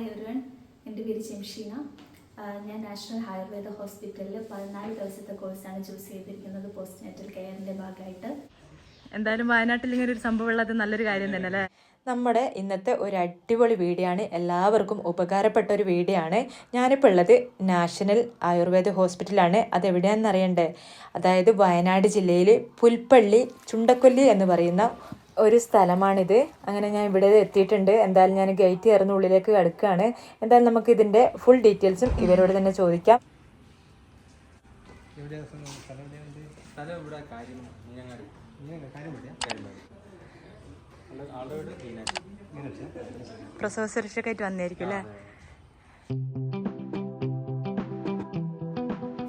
Hi everyone എന്റെ പേര് ജംഷീന ഞാൻ നാഷണൽ ആയുർവേദ ഹോസ്പിറ്റലിൽ പതിനാല് ദിവസത്തെ കോഴ്സാണ് ചൂസ് ചെയ്തിരിക്കുന്നത് പോസ്റ്റ് നാറ്റൽ കെയറിന്റെ ഭാഗമായിട്ട്. എന്തായാലും വയനാട്ടിൽ ഇങ്ങനെ ഒരു സംഭവം ഉള്ളത് നല്ലൊരു കാര്യം തന്നെ അല്ലേ? നമ്മുടെ ഇന്നത്തെ ഒരു അടിപൊളി വീഡിയോ ആണ് എല്ലാവർക്കും ഉപകാരപ്പെട്ട ഒരു വീഡിയോ ആണ് ഞാനിപ്പോൾ ഉള്ളത് നാഷണൽ ആയുർവേദ ഹോസ്പിറ്റലാണ്. അതെവിടെയാണെന്ന് അറിയണ്ടേ? അതായത് വയനാട് ജില്ലയിൽ പുൽപ്പള്ളി ചുണ്ടക്കൊല്ലി എന്ന് പറയുന്ന ഒരു സ്ഥലമാണിത്. അങ്ങനെ ഞാൻ ഇവിടെ എത്തിയിട്ടുണ്ട്. എന്തായാലും ഞാൻ ഗേറ്റ് കയറുന്ന ഉള്ളിലേക്ക് കിടക്കുകയാണ്. എന്തായാലും നമുക്ക് ഇതിന്റെ ഫുൾ ഡീറ്റെയിൽസും ഇവരോട് തന്നെ ചോദിക്കാം. പ്രസവ സുരക്ഷക്കായിട്ട് വന്നായിരിക്കും അല്ലേ?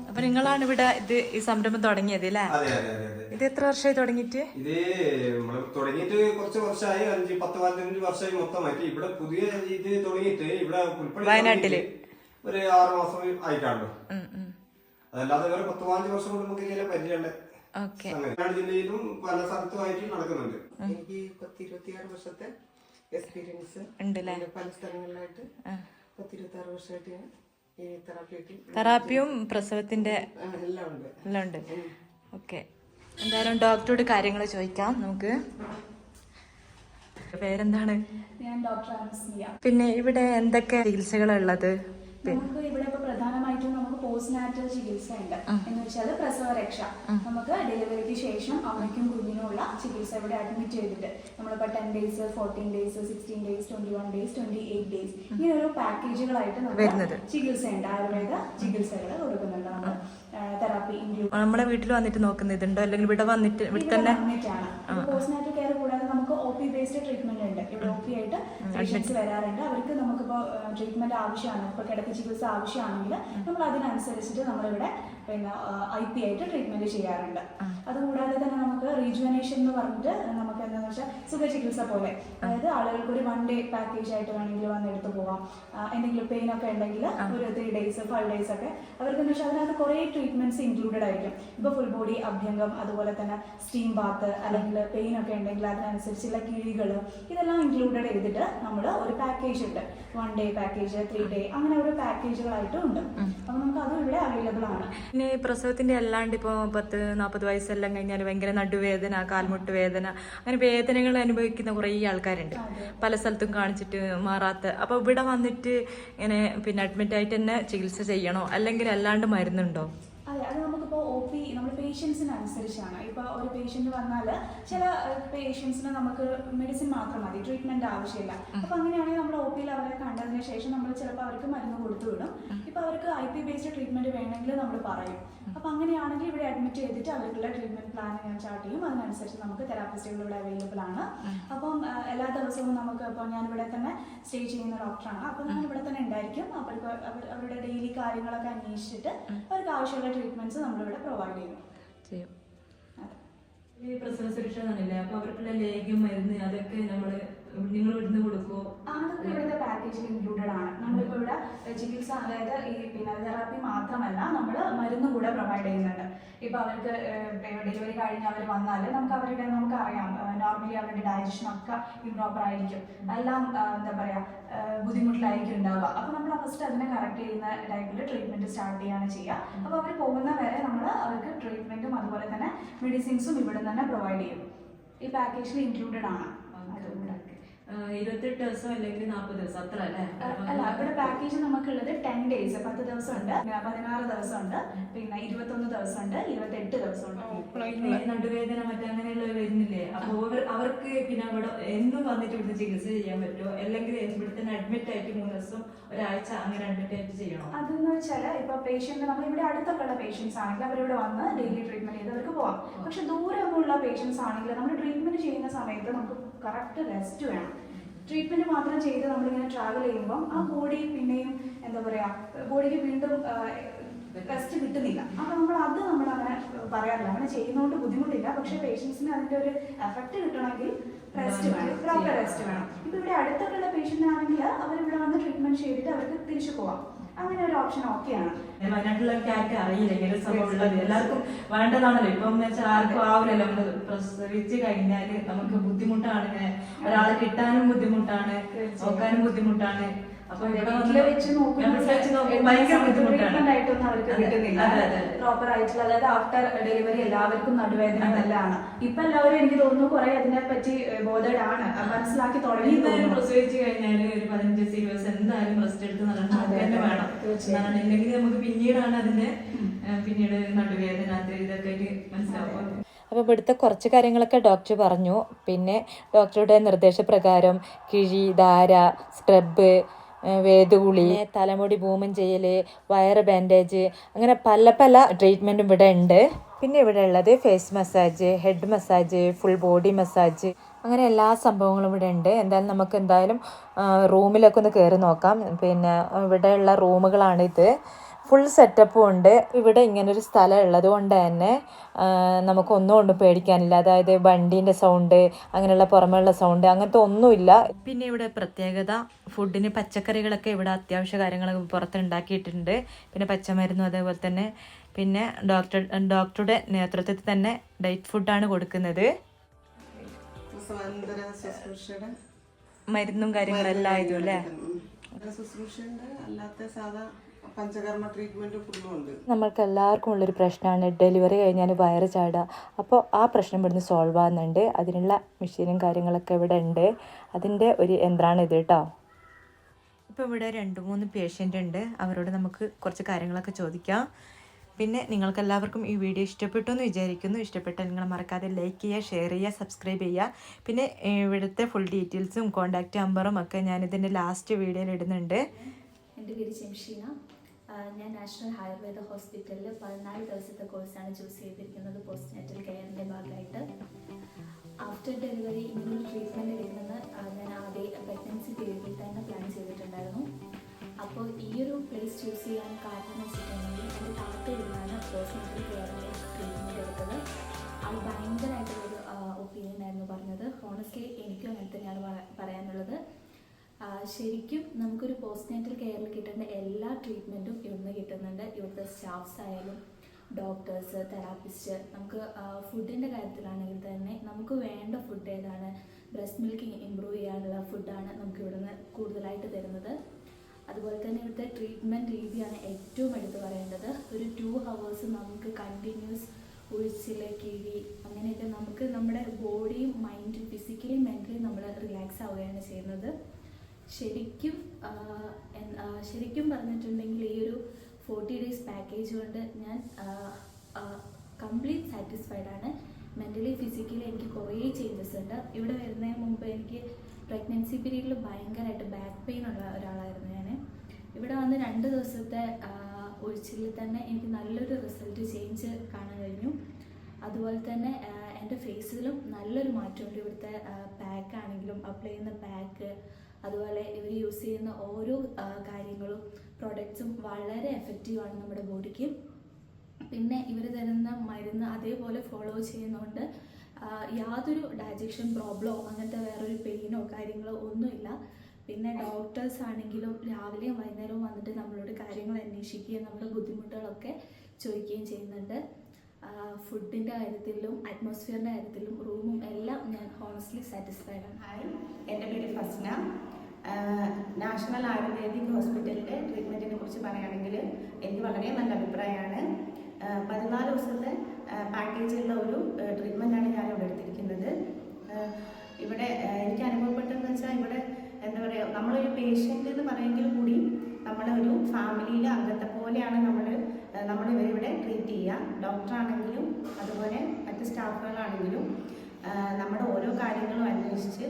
അപ്പൊ നിങ്ങളാണ് ഇവിടെ ഇത് ഈ സംരംഭം തുടങ്ങിയത് അല്ലേ? ഇത് എത്ര വർഷമായി തുടങ്ങിയിട്ട്? ഇത് നമ്മൾ തുടങ്ങിയിട്ട് കുറച്ച് വർഷമായി അഞ്ച് പത്ത് പതിനഞ്ച് വർഷമായി മൊത്തമായിട്ട് ഇവിടെ പുതിയ ഇത് തുടങ്ങിയിട്ട് ഇവിടെ പുൽപ്പള്ളി വയനാട്ടിൽ? ഒരു ആറ് മാസം ആയിട്ടാണല്ലോ. അതല്ലാതെ വേറെ പത്ത് പതിനഞ്ച് വർഷം കൊണ്ട് നമുക്ക് ഇതിലെ പരിചയമുണ്ട്. വയനാട് ജില്ലയിലും പല സ്ഥലത്തുമായിട്ട് നടക്കുന്നുണ്ട്. എനിക്ക് പത്ത് ഇരുപത്തിയാറ് വർഷത്തെ എക്സ്പീരിയൻസ് പല സ്ഥലങ്ങളിലായിട്ട് പത്ത് ഇരുപത്തി ആറ് വർഷമായിട്ട് ഞാൻ ഈ തെറാപ്പിയും പ്രസവത്തിന്റെ എല്ലാം ഉണ്ട്. എല്ലാം ഉണ്ട്. ഓക്കെ. എന്തായാലും ഡോക്ടറോട് കാര്യങ്ങൾ ചോദിക്കാം നമുക്ക്. പേരെന്താണ്? ഞാൻ ഡോക്ടർ പിന്നെ ഇവിടെ എന്തൊക്കെ ചികിത്സകളുള്ളത് ഇവിടെ ഇപ്പൊ പ്രധാനമായിട്ടും പോസ്റ്റ് നാറ്റൽ ചികിത്സ ഉണ്ട് എന്ന് വെച്ചാൽ പ്രസവ രക്ഷ നമുക്ക് ഡെലിവറിക്ക് ശേഷം അമ്മയ്ക്കും കുഞ്ഞിനുമുള്ള ചികിത്സ ഇവിടെ അഡ്മിറ്റ് ചെയ്തിട്ട് നമ്മളിപ്പോ ten days fourteen days sixteen days twenty one days twenty eight days ഇങ്ങനെ ഓരോ പാക്കേജുകളായിട്ട് നമുക്ക് ചികിത്സയുണ്ട്. ആയുർവേദ ചികിത്സകൾ കൊടുക്കുന്നുണ്ട് നമ്മൾ തെറാപ്പി ഇൻഡ്യൂ നമ്മളെ വീട്ടിൽ വന്നിട്ട് നോക്കുന്ന ഇതുണ്ടോ? അല്ലെങ്കിൽ ഇവിടെ വന്നിട്ട് ഇവിടെ തന്നെ? Postnatal O P based treatment ഉണ്ട് ഇവിടെ ഒ പി ആയിട്ട് പേഷ്യൻസ് വരാറുണ്ട്. അവർക്ക് നമുക്കിപ്പോൾ ട്രീറ്റ്മെന്റ് ആവശ്യമാണ്. ഇപ്പോൾ കിടക്ക ചികിത്സ ആവശ്യമാണെങ്കിൽ നമ്മൾ അതിനനുസരിച്ചിട്ട് നമ്മളിവിടെ പിന്നെ ഐ പി ആയിട്ട് ട്രീറ്റ്മെന്റ് ചെയ്യാറുണ്ട്. അതുകൂടാതെ തന്നെ നമുക്ക് റീജുവനേഷൻ എന്ന് പറഞ്ഞിട്ട് നമുക്ക് എന്താണെന്ന് വെച്ചാൽ സുഖ ചികിത്സ പോലെ. അതായത് ആളുകൾക്ക് ഒരു വൺ ഡേ പാക്കേജ് ആയിട്ട് വേണമെങ്കിൽ വന്ന് എടുത്ത് പോവാം. എന്തെങ്കിലും പെയിൻ ഒക്കെ ഉണ്ടെങ്കിൽ ഒരു ത്രീ ഡേയ്സ് ഫൈവ് ഡേയ്സ് ഒക്കെ അവർക്ക് പക്ഷേ അതിനകത്ത് കുറേ ട്രീറ്റ്മെന്റ്സ് ഇൻക്ലൂഡഡ് ആയിരിക്കും. ഇപ്പോൾ ഫുൾ ബോഡി അഭ്യംഗം അതുപോലെ തന്നെ സ്റ്റീം ബാത്ത് അല്ലെങ്കിൽ പെയിൻ ഒക്കെ ഉണ്ടെങ്കിൽ അതിനനുസരിച്ചുള്ള കിഴികൾ ഇതെല്ലാം ഇൻക്ലൂഡഡ് ചെയ്തിട്ട് നമ്മൾ ഒരു പാക്കേജ് ഉണ്ട്. One day package three day അങ്ങനെ ഓരോ പാക്കേജുകളായിട്ടും ഉണ്ട്. അപ്പൊ നമുക്ക് അതും ഇവിടെ അവൈലബിൾ ആണ്. പിന്നെ പ്രസവത്തിന്റെ അല്ലാണ്ട് ഇപ്പോൾ പത്ത് നാൽപ്പത് വയസ്സെല്ലാം കഴിഞ്ഞാൽ ഭയങ്കര നടുവേദന കാൽമുട്ട് വേദന അങ്ങനെ വേദനകൾ അനുഭവിക്കുന്ന കുറേ ആൾക്കാരുണ്ട്. പല സ്ഥലത്തും കാണിച്ചിട്ട് മാറാത്ത. അപ്പോൾ ഇവിടെ വന്നിട്ട് ഇങ്ങനെ പിന്നെ അഡ്മിറ്റ് ആയിട്ട് തന്നെ ചികിത്സ ചെയ്യണോ? അല്ലെങ്കിൽ അല്ലാണ്ട് മരുന്നുണ്ടോ? അതെ അത് പി നമ്മൾ പേഷ്യൻസിന് അനുസരിച്ചാണ് ഇപ്പോൾ ഒരു പേഷ്യന്റ് വന്നാൽ ചില പേഷ്യൻസിന് നമുക്ക് മെഡിസിൻ മാത്രം മതി. ട്രീറ്റ്മെന്റ് ആവശ്യമില്ല. അപ്പോൾ അങ്ങനെയാണെങ്കിൽ നമ്മൾ ഒ പിയിൽ അവരെ കണ്ടതിന് ശേഷം നമ്മൾ ചിലപ്പോൾ അവർക്ക് മരുന്ന് കൊടുത്തു വിടും. ഇപ്പോൾ അവർക്ക് ഐ പി ബേസ്ഡ് ട്രീറ്റ്മെന്റ് വേണമെങ്കിൽ നമ്മൾ പറയും അപ്പോൾ അങ്ങനെയാണെങ്കിൽ ഇവിടെ അഡ്മിറ്റ് ചെയ്തിട്ട് അവർക്കുള്ള ട്രീറ്റ്മെന്റ് പ്ലാൻ ഞാൻ ചാർട്ട് ചെയ്യും. അതിനനുസരിച്ച് നമുക്ക് തെറാപ്പിസ്റ്റുകൾ ഇവിടെ അവൈലബിൾ ആണ്. അപ്പം എല്ലാ ദിവസവും നമുക്ക് ഇപ്പോൾ ഞാൻ ഇവിടെ തന്നെ സ്റ്റേ ചെയ്യുന്ന ഡോക്ടറാണ് അപ്പോൾ ഞാൻ ഇവിടെ തന്നെ ഉണ്ടായിരിക്കും. അവർക്ക് അവരുടെ ഡെയിലി കാര്യങ്ങളൊക്കെ അന്വേഷിച്ചിട്ട് അവർക്ക് ആവശ്യമുള്ള ട്രീറ്റ്മെന്റ്സ് നമ്മളിവിടെ പ്രൊവൈഡ് ചെയ്യും. ചെയ്യും. ഈ പ്രസവ സുരക്ഷ എന്നല്ലേ അപ്പൊ അവർക്കുള്ള ലേഖ്യം മരുന്ന് അതൊക്കെ നമ്മൾ നിങ്ങൾ ഇവിടുന്ന് കൊടുക്കുമോ അതൊക്കെ ഇവിടുത്തെ പാക്കേജിൽ ഇൻക്ലൂഡഡ് ആണ്. നമ്മളിപ്പോ ഇവിടെ ചികിത്സ അതായത് ഈ പിന്നെ തെറാപ്പി മാത്രമല്ല നമ്മൾ മരുന്നും കൂടെ പ്രൊവൈഡ് ചെയ്യുന്നുണ്ട്. ഇപ്പൊ അവർക്ക് ഡെലിവറി കഴിഞ്ഞ് അവർ വന്നാൽ നമുക്ക് അവരുടെ നമുക്ക് അറിയാം നോർമലി അവരുടെ ഡയജഷൻ ഒക്കെ ഇംപ്രോപ്പർ ആയിരിക്കും. എല്ലാം എന്താ പറയാ ബുദ്ധിമുട്ടിലായിരിക്കും ഉണ്ടാവുക. അപ്പൊ നമ്മൾ ഫസ്റ്റ് അതിനെ കറക്റ്റ് ചെയ്യുന്ന ട്രീറ്റ്മെന്റ് സ്റ്റാർട്ട് ചെയ്യാണ് ചെയ്യുക. അപ്പോൾ അവർ പോകുന്ന വരെ നമ്മൾ അവർക്ക് ട്രീറ്റ്മെന്റും അതുപോലെ തന്നെ മെഡിസിൻസും ഇവിടെ തന്നെ പ്രൊവൈഡ് ചെയ്യും. ഈ പാക്കേജിൽ ഇൻക്ലൂഡഡ് ആണ്. അതുകൂടെ ഇരുപത്തെട്ട് ദിവസം അല്ലെങ്കിൽ നാൽപ്പത് ദിവസം അത്ര അല്ലേ? അല്ല ഇവിടെ പാക്കേജ് നമുക്കുള്ളത് ടെൻ ഡേയ്സ് പത്ത് ദിവസം ഉണ്ട് പതിനാറ് ദിവസം ഉണ്ട് പിന്നെ ഇരുപത്തൊന്ന് ദിവസമുണ്ട് ഇരുപത്തെട്ട് ദിവസം ഉണ്ട് നടുവേദന മറ്റേ അങ്ങനെയുള്ളവർ വരുന്നില്ലേ? അപ്പൊ അവർക്ക് പിന്നെ അവിടെ എന്നും വന്നിട്ട് ഇവിടുന്ന് ചികിത്സ ചെയ്യാൻ പറ്റുമോ? അല്ലെങ്കിൽ ഇവിടെ തന്നെ അഡ്മിറ്റ് ആയിട്ട് മൂന്ന് ദിവസം ഒരാഴ്ച അങ്ങനെ അഡ്മിറ്റ് ആയിട്ട് ചെയ്യണം? അതെന്ന് വെച്ചാൽ ഇപ്പൊ പേഷ്യന്റ് നമ്മൾ ഇവിടെ അടുത്തൊക്കെയുള്ള പേഷ്യൻസ് ആണെങ്കിൽ അവരിവിടെ വന്ന് ഡെയിലി ട്രീറ്റ്മെന്റ് ചെയ്ത് അവർക്ക് പോവാം. പക്ഷെ ദൂരമൊന്നുമുള്ള പേഷ്യൻസ് ആണെങ്കിൽ നമ്മൾ ട്രീറ്റ്മെന്റ് ചെയ്യുന്ന സമയത്ത് നമുക്ക് കറക്റ്റ് റെസ്റ്റ് വേണം. ട്രീറ്റ്മെന്റ് മാത്രം ചെയ്ത് നമ്മളിങ്ങനെ ട്രാവൽ ചെയ്യുമ്പോൾ ആ ബോഡി പിന്നെയും എന്താ പറയാ ബോഡിക്ക് വീണ്ടും റെസ്റ്റ് കിട്ടുന്നില്ല. അപ്പൊ നമ്മൾ അത് നമ്മൾ അങ്ങനെ പറയാറില്ല. അങ്ങനെ ചെയ്യുന്നതുകൊണ്ട് ബുദ്ധിമുട്ടില്ല. പക്ഷെ പേഷ്യൻസിന് അതിന്റെ ഒരു എഫക്ട് കിട്ടണമെങ്കിൽ റെസ്റ്റ് വേണം. പ്രോപ്പർ റെസ്റ്റ് വേണം. ഇപ്പൊ ഇവിടെ അടുത്തൊക്കെ ഉള്ള പേഷ്യന്റ് ആണെങ്കിൽ ഇവിടെ വന്ന് ട്രീറ്റ്മെന്റ് ചെയ്തിട്ട് അവർക്ക് തിരിച്ചു പോവാം. അങ്ങനെ ഒരു ഓപ്ഷൻ ഓക്കെ ആണ്. വയനാട്ടിലൊക്കെ ആർക്കും അറിയില്ല ഇങ്ങനെ സംഭവം എല്ലാവർക്കും വേണ്ടതാണല്ലോ. ഇപ്പം എന്ന് വെച്ചാൽ ആർക്കും ആവില്ലല്ലോ നമ്മൾ പ്രസവിച്ച് കഴിഞ്ഞാൽ നമുക്ക് ബുദ്ധിമുട്ടാണ് ഇങ്ങനെ. ഒരാളെ കിട്ടാനും ബുദ്ധിമുട്ടാണ് നോക്കാനും ബുദ്ധിമുട്ടാണ്. വീട്ടിൽ വെച്ച് അവർക്ക് കിട്ടുന്നില്ല. പ്രോപ്പർ ആയിട്ടുള്ള അതായത് ആഫ്റ്റർ ഡെലിവറി എല്ലാവർക്കും നടുവേദന നല്ലതാണ്. ഇപ്പൊ എല്ലാവരും എനിക്ക് തോന്നുന്നു കുറെ അതിനെ പറ്റി ബോധേഡ് ആണ് മനസ്സിലാക്കി തുടങ്ങി പ്രസവിച്ചു കഴിഞ്ഞാൽ ഒരു പതിനഞ്ച് ദിവസം എന്തായാലും റെസ്റ്റ് എടുത്ത് നടക്കാൻ അതെ, തന്നെ വേണം. തീർച്ചയായും. നമുക്ക് പിന്നീടാണ് അതിന്റെ പിന്നീട് നടുവേദന അത് ഇതൊക്കെ മനസ്സിലാവും അപ്പോൾ ഇവിടുത്തെ കുറച്ച് കാര്യങ്ങളൊക്കെ ഡോക്ടർ പറഞ്ഞു. പിന്നെ ഡോക്ടറുടെ നിർദ്ദേശപ്രകാരം കിഴി ധാര സ്ക്രബ് വേദുകുളി തലമുടി ബൂമൻ ചെയ്യൽ വയറ് ബാൻഡേജ് അങ്ങനെ പല പല ട്രീറ്റ്മെന്റും ഇവിടെ ഉണ്ട്. പിന്നെ ഇവിടെ ഉള്ളത് face massage head massage full body massage അങ്ങനെ എല്ലാ സംഭവങ്ങളും ഇവിടെ ഉണ്ട്. എന്തായാലും നമുക്ക് എന്തായാലും റൂമിലൊക്കെ ഒന്ന് കയറി നോക്കാം. പിന്നെ ഇവിടെയുള്ള റൂമുകളാണിത്. ഫുൾ സെറ്റപ്പും ഉണ്ട്. ഇവിടെ ഇങ്ങനൊരു സ്ഥലം ഉള്ളത് കൊണ്ട് തന്നെ നമുക്കൊന്നും നമുക്ക് ഒന്നും പേടിക്കാനില്ല. അതായത് വണ്ടീന്റെ സൗണ്ട് അങ്ങനെയുള്ള പുറമെയുള്ള സൗണ്ട് അങ്ങനത്തെ ഒന്നുമില്ല. പിന്നെ ഇവിടെ പ്രത്യേകത ഫുഡിന് പച്ചക്കറികളൊക്കെ ഇവിടെ അത്യാവശ്യ കാര്യങ്ങളൊക്കെ പുറത്ത് ഉണ്ടാക്കിയിട്ടുണ്ട് പിന്നെ പച്ചമരുന്നും അതേപോലെ തന്നെ. പിന്നെ ഡോക്ടർ ഡോക്ടറുടെ നേതൃത്വത്തിൽ തന്നെ ഡയറ്റ് ഫുഡാണ് കൊടുക്കുന്നത്. മരുന്നും കാര്യങ്ങളെല്ലാം ആയതും അല്ലേ? ശുശ്രൂഷ ശുശ്രൂഷയുണ്ട്. അല്ലാത്ത സാധാ പഞ്ചകർമ്മ ട്രീറ്റ്മെന്റ് ഫുള്ളും ഉണ്ട് നമ്മൾക്ക് എല്ലാവർക്കും ഉള്ളൊരു പ്രശ്നമാണ്. ഡെലിവറി കഴിഞ്ഞാൽ വയറ് ചാടുക. അപ്പോൾ ആ പ്രശ്നം ഇവിടുന്ന് സോൾവ് ആകുന്നുണ്ട് അതിനുള്ള മെഷീനും കാര്യങ്ങളൊക്കെ ഇവിടെ ഉണ്ട് അതിന്റെ ഒരു യന്ത്രമാണ് ഇത് കേട്ടോ ഇപ്പോൾ ഇവിടെ രണ്ട് മൂന്ന് പേഷ്യന്റ് ഉണ്ട്. അവരോട് നമുക്ക് കുറച്ച് കാര്യങ്ങളൊക്കെ ചോദിക്കാം. പിന്നെ നിങ്ങൾക്ക് എല്ലാവർക്കും ഈ വീഡിയോ ഇഷ്ടപ്പെട്ടു എന്ന് വിചാരിക്കുന്നു. ഇഷ്ടപ്പെട്ടാൽ നിങ്ങൾ മറക്കാതെ ലൈക്ക് ചെയ്യുക ഷെയർ ചെയ്യുക സബ്സ്ക്രൈബ് ചെയ്യുക. പിന്നെ ഇവിടുത്തെ ഫുൾ ഡീറ്റെയിൽസും കോൺടാക്റ്റ് നമ്പറും ഒക്കെ ഞാനിതിന്റെ ലാസ്റ്റ് വീഡിയോയിൽ ഇടുന്നുണ്ട്. എന്റെ പേര് ജംഷീന ആ, ഞാൻ നാഷണൽ ആയുർവേദ ഹോസ്പിറ്റലിൽ പതിനാല് ദിവസത്തെ കോഴ്സാണ് ചൂസ് ചെയ്തിരിക്കുന്നത് പോസ്റ്റ് നാറ്റൽ കെയറിന്റെ ഭാഗമായിട്ട് ആഫ്റ്റർ ഡെലിവറി ഇങ്ങനൊരു ട്രീറ്റ്മെന്റ് വരുന്നത് ഞാൻ ആദ്യം പ്രഗ്നൻസി പീരീഡിൽ തന്നെ പ്ലാൻ ചെയ്തിട്ടുണ്ടായിരുന്നു. അപ്പോൾ ഈ ഒരു പ്ലേസ് ചൂസ് ചെയ്യാൻ കാരണം എന്ന് വെച്ചിട്ടുണ്ടെങ്കിൽ എന്റെ താത്തയിലാണ് പോസ്റ്റ് നാറ്റൽ കെയറിന്റെ ട്രീറ്റ്മെന്റ് എടുത്തത്. അത് ഭയങ്കരമായിട്ടുള്ളൊരു ഒപ്പീനിയൻ ആയിരുന്നു പറഞ്ഞത്. ഹോണസ്റ്റ്ലി എനിക്കും അങ്ങനെ തന്നെയാണ് പറയാനുള്ളത്. ശരിക്കും നമുക്കൊരു പോസ്റ്റ്നേറ്റൽ കെയറിൽ കിട്ടേണ്ട എല്ലാ ട്രീറ്റ്മെന്റും ഇവിടുന്ന് കിട്ടുന്നുണ്ട്. ഇവിടുത്തെ സ്റ്റാഫ്സ് ആയാലും ഡോക്ടേഴ്സ് തെറാപ്പിസ്റ്റ് നമുക്ക് ഫുഡിന്റെ കാര്യത്തിലാണെങ്കിൽ തന്നെ നമുക്ക് വേണ്ട ഫുഡ് ഏതാണ്? ബ്രസ്റ്റ് മിൽക്ക് ഇമ്പ്രൂവ് ചെയ്യാനുള്ള ഫുഡാണ് നമുക്ക് ഇവിടുന്ന് കൂടുതലായിട്ട് തരുന്നത്. അതുപോലെ തന്നെ ഇവിടുത്തെ ട്രീറ്റ്മെന്റ് രീതിയാണ് ഏറ്റവും എടുത്തു പറയേണ്ടത്. ഒരു ടു ഹവേഴ്സ് നമുക്ക് കണ്ടിന്യൂസ് ഒഴിച്ചില്ല കിഴി അങ്ങനെയൊക്കെ നമുക്ക് നമ്മുടെ ബോഡിയും മൈൻഡും ഫിസിക്കലി മെന്റലി നമ്മൾ റിലാക്സ് ആവുകയാണ് ചെയ്യുന്നത്. ശരിക്കും ശരിക്കും പറഞ്ഞിട്ടുണ്ടെങ്കിൽ ഈ ഒരു ഫോർട്ടി ഡേയ്സ് പാക്കേജ് കൊണ്ട് ഞാൻ കംപ്ലീറ്റ് സാറ്റിസ്ഫൈഡ് ആണ്. മെന്റലി ഫിസിക്കലി എനിക്ക് കുറേ ചേഞ്ചസ് ഉണ്ട്. ഇവിടെ വരുന്നതിന് മുമ്പ് എനിക്ക് പ്രഗ്നൻസി പീരീഡിൽ ഭയങ്കരമായിട്ട് ബാക്ക് പെയിൻ ഉള്ള ഒരാളായിരുന്നു ഞാൻ ഇവിടെ വന്ന് രണ്ട് ദിവസത്തെ ഒഴിച്ചിൽ തന്നെ എനിക്ക് നല്ലൊരു റിസൾട്ട് ചേഞ്ച് കാണാൻ കഴിഞ്ഞു. അതുപോലെ തന്നെ എന്റെ ഫേസിലും നല്ലൊരു മാറ്റമുണ്ട്. ഇവിടുത്തെ പാക്ക് ആണെങ്കിലും അപ്ലൈ ചെയ്യുന്ന പാക്ക് അതുപോലെ ഇവർ യൂസ് ചെയ്യുന്ന ഓരോ കാര്യങ്ങളും പ്രോഡക്ട്സും വളരെ എഫക്റ്റീവാണ് നമ്മുടെ ബോഡിക്ക്. പിന്നെ ഇവർ തരുന്ന മരുന്ന് അതേപോലെ ഫോളോ ചെയ്യുന്നതുകൊണ്ട് യാതൊരു ഡൈജഷൻ പ്രോബ്ലമോ അങ്ങനത്തെ വേറൊരു പെയിനോ കാര്യങ്ങളോ ഒന്നുമില്ല. പിന്നെ ഡോക്ടേഴ്സ് ആണെങ്കിലും രാവിലെയും വൈകുന്നേരവും വന്നിട്ട് നമ്മളോട് കാര്യങ്ങൾ അന്വേഷിക്കുകയും നമ്മുടെ ബുദ്ധിമുട്ടുകളൊക്കെ ചോദിക്കുകയും ചെയ്യുന്നുണ്ട്. ഫുഡിന്റെ കാര്യത്തിലും അറ്റ്മോസ്ഫിയറിന്റെ കാര്യത്തിലും റൂമും എല്ലാം ഞാൻ ഹോണസ്റ്റ്ലി സാറ്റിസ്ഫൈഡ് ആണ്. ഹായ് എന്റെ പേര് ഫസ്ന. നാഷണൽ ആയുർവേദിക് ഹോസ്പിറ്റലിന്റെ ട്രീറ്റ്മെന്റിനെ കുറിച്ച് പറയുകയാണെങ്കിൽ എനിക്ക് വളരെ നല്ല അഭിപ്രായമാണ്. പതിനാല് ദിവസത്തെ പാക്കേജിലുള്ള ഒരു ട്രീറ്റ്മെന്റ് ട്രീറ്റ്മെന്റാണ് ഞാൻ ഇവിടെ എടുത്തിരിക്കുന്നത് ഇവിടെ എനിക്ക് അനുഭവപ്പെട്ടതെന്ന് വെച്ചാൽ ഇവിടെ എന്താ പറയുക നമ്മളൊരു പേഷ്യന്റ് എന്ന് പറയുമെങ്കിൽ കൂടി നമ്മളൊരു ഫാമിലിയിലെ അംഗത്തെ പോലെയാണ് നമ്മൾ നമ്മൾ ഇവരിവിടെ ട്രീറ്റ് ചെയ്യുക ഡോക്ടറാണെങ്കിലും അതുപോലെ മറ്റ് സ്റ്റാഫുകളാണെങ്കിലും നമ്മുടെ ഓരോ കാര്യങ്ങളും അന്വേഷിച്ച്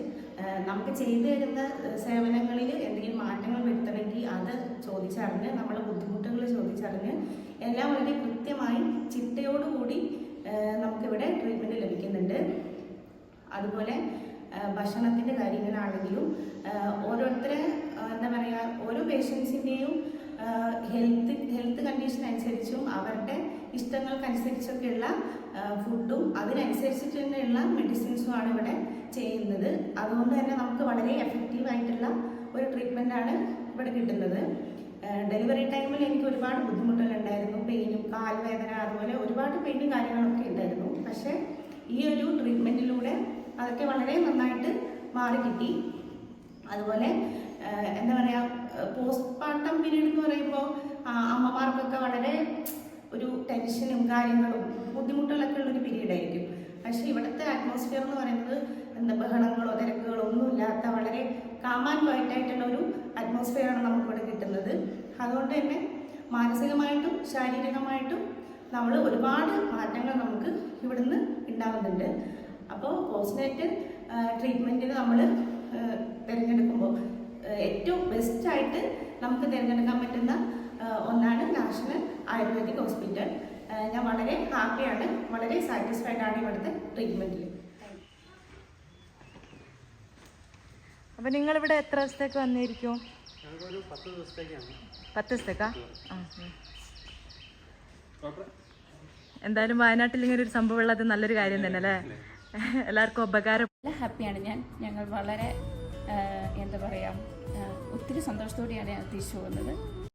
നമുക്ക് ചെയ്തു തരുന്ന സേവനങ്ങളിൽ എന്തെങ്കിലും മാറ്റങ്ങൾ വരുത്തണമെങ്കിൽ അത് ചോദിച്ചറിഞ്ഞ് നമ്മുടെ ബുദ്ധിമുട്ടുകൾ ചോദിച്ചറിഞ്ഞ് എല്ലാം വളരെ കൃത്യമായി ചിട്ടയോടുകൂടി നമുക്കിവിടെ ട്രീറ്റ്മെന്റ് ലഭിക്കുന്നുണ്ട്. അതുപോലെ ഭക്ഷണത്തിന്റെ കാര്യങ്ങളാണെങ്കിലും ഓരോരുത്തരെ എന്താ പറയുക ഓരോ പേഷ്യൻസിന്റെയും ഹെൽത്ത് ഹെൽത്ത് കണ്ടീഷൻ അനുസരിച്ചും അവരുടെ ഇഷ്ടങ്ങൾക്കനുസരിച്ചൊക്കെയുള്ള ഫുഡും അതിനനുസരിച്ചിട്ട് തന്നെയുള്ള മെഡിസിൻസും ആണ് ഇവിടെ ചെയ്യുന്നത്. അതുകൊണ്ട് തന്നെ നമുക്ക് വളരെ എഫക്റ്റീവ് ആയിട്ടുള്ള ഒരു ട്രീറ്റ്മെന്റാണ് ഇവിടെ കിട്ടുന്നത്. ഡെലിവറി ടൈമിൽ എനിക്ക് ഒരുപാട് ബുദ്ധിമുട്ടുകളുണ്ടായിരുന്നു. പെയിനും കാൽവേദന അതുപോലെ ഒരുപാട് പെയിനും കാര്യങ്ങളൊക്കെ ഉണ്ടായിരുന്നു. പക്ഷേ ഈ ഒരു ട്രീറ്റ്മെന്റിലൂടെ അതൊക്കെ വളരെ നന്നായിട്ട് മാറി കിട്ടി അതുപോലെ എന്താ പറയുക പീരീഡ് എന്ന് പറയുമ്പോൾ അമ്മമാർക്കൊക്കെ വളരെ ഒരു ടെൻഷനും കാര്യങ്ങളും ബുദ്ധിമുട്ടുകളൊക്കെ ഉള്ളൊരു പീരീഡ് ആയിരിക്കും പക്ഷേ ഇവിടുത്തെ അറ്റ്മോസ്ഫിയർ എന്ന് പറയുന്നത് എന്താ ബഹളങ്ങളോ തിരക്കുകളോ ഒന്നും ഇല്ലാത്ത വളരെ കാമാൻ ക്വയറ്റായിട്ടുള്ള ഒരു അറ്റ്മോസ്ഫിയറാണ് നമുക്കിവിടെ കിട്ടുന്നത്. അതുകൊണ്ട് തന്നെ മാനസികമായിട്ടും ശാരീരികമായിട്ടും നമ്മൾ ഒരുപാട് മാറ്റങ്ങൾ നമുക്ക് ഇവിടുന്ന് ഉണ്ടാകുന്നുണ്ട് അപ്പോൾ പോസ്റ്റ്നേറ്റ് ട്രീറ്റ്മെന്റിന് നമ്മൾ തിരഞ്ഞെടുക്കുമ്പോൾ ഏറ്റവും ബെസ്റ്റായിട്ട് നമുക്ക് തിരഞ്ഞെടുക്കാൻ പറ്റുന്ന ഒന്നാണ് നാഷണൽ ആയുർവേദിക് ഹോസ്പിറ്റൽ. ഞാൻ വളരെ ഹാപ്പിയാണ് വളരെ സാറ്റിസ്ഫൈഡ് ആണ് ഇവിടുത്തെ ട്രീറ്റ്മെന്റിൽ അപ്പോൾ നിങ്ങൾ ഇവിടെ എത്ര ദിവസത്തേക്ക് വന്നിരിക്കും? പത്ത് ദിവസത്തേക്കാ. എന്തായാലും വയനാട്ടിൽ ഇങ്ങനെ ഒരു സംഭവം ഉള്ളത് നല്ലൊരു കാര്യം തന്നെ അല്ലേ എല്ലാവർക്കും ഉപകാരം. ഹാപ്പിയാണ് ഞാൻ. ഞങ്ങൾ വളരെ എന്താ പറയുക ഒത്തിരി സന്തോഷത്തോടെയാണ് ഞാൻ തിരിച്ചു പോകുന്നത്